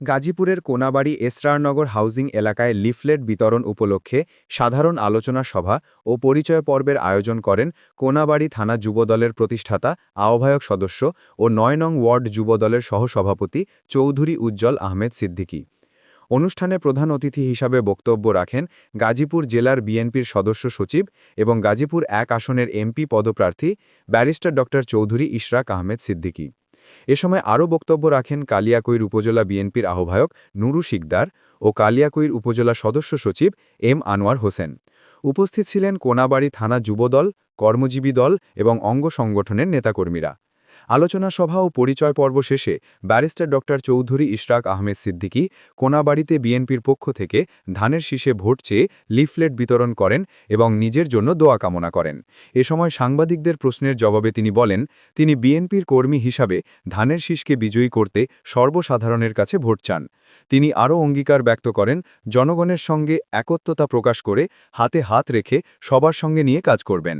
গাজীপুরের কোনাবাড়ি এসরারনগর হাউজিং এলাকায় লিফলেট বিতরণ উপলক্ষে সাধারণ আলোচনা সভা ও পরিচয় পর্বের আয়োজন করেন কোনাবাড়ি থানা যুবদলের প্রতিষ্ঠাতা, আহ্বায়ক সদস্য ও নয় নং ওয়ার্ড যুবদলের সহসভাপতি চৌধুরী উজ্জ্বল আহমেদ সিদ্দিকী। অনুষ্ঠানে প্রধান অতিথি হিসাবে বক্তব্য রাখেন গাজীপুর জেলার বিএনপির সদস্য সচিব এবং গাজীপুর এক আসনের এমপি পদপ্রার্থী, ব্যারিস্টার ড চৌধুরী ইশরাক আহমেদ সিদ্দিকী। এ সময় আরও বক্তব্য রাখেন কালিয়াকৈর উপজেলা বিএনপির আহ্বায়ক নুরু শিকদার ও কালিয়াকৈর উপজেলা সদস্য সচিব এম আনোয়ার হোসেন। উপস্থিত ছিলেন কোনাবাড়ি থানা যুবদল, কর্মজীবী দল এবং অঙ্গ সংগঠনের নেতাকর্মীরা। আলোচনা সভা ও পরিচয় পর্ব শেষে ব্যারিস্টার ড চৌধুরী ইশরাক আহমেদ সিদ্দিকী কোনাবাড়িতে বিএনপির পক্ষ থেকে ধানের শীষে ভোট চেয়ে লিফলেট বিতরণ করেন এবং নিজের জন্য দোয়া কামনা করেন। এ সময় সাংবাদিকদের প্রশ্নের জবাবে তিনি বলেন, তিনি বিএনপির কর্মী হিসাবে ধানের শীষকে বিজয়ী করতে সর্বসাধারণের কাছে ভোট চান। তিনি আরও অঙ্গীকার ব্যক্ত করেন, জনগণের সঙ্গে একত্বতা প্রকাশ করে হাতে হাত রেখে সবার সঙ্গে নিয়ে কাজ করবেন।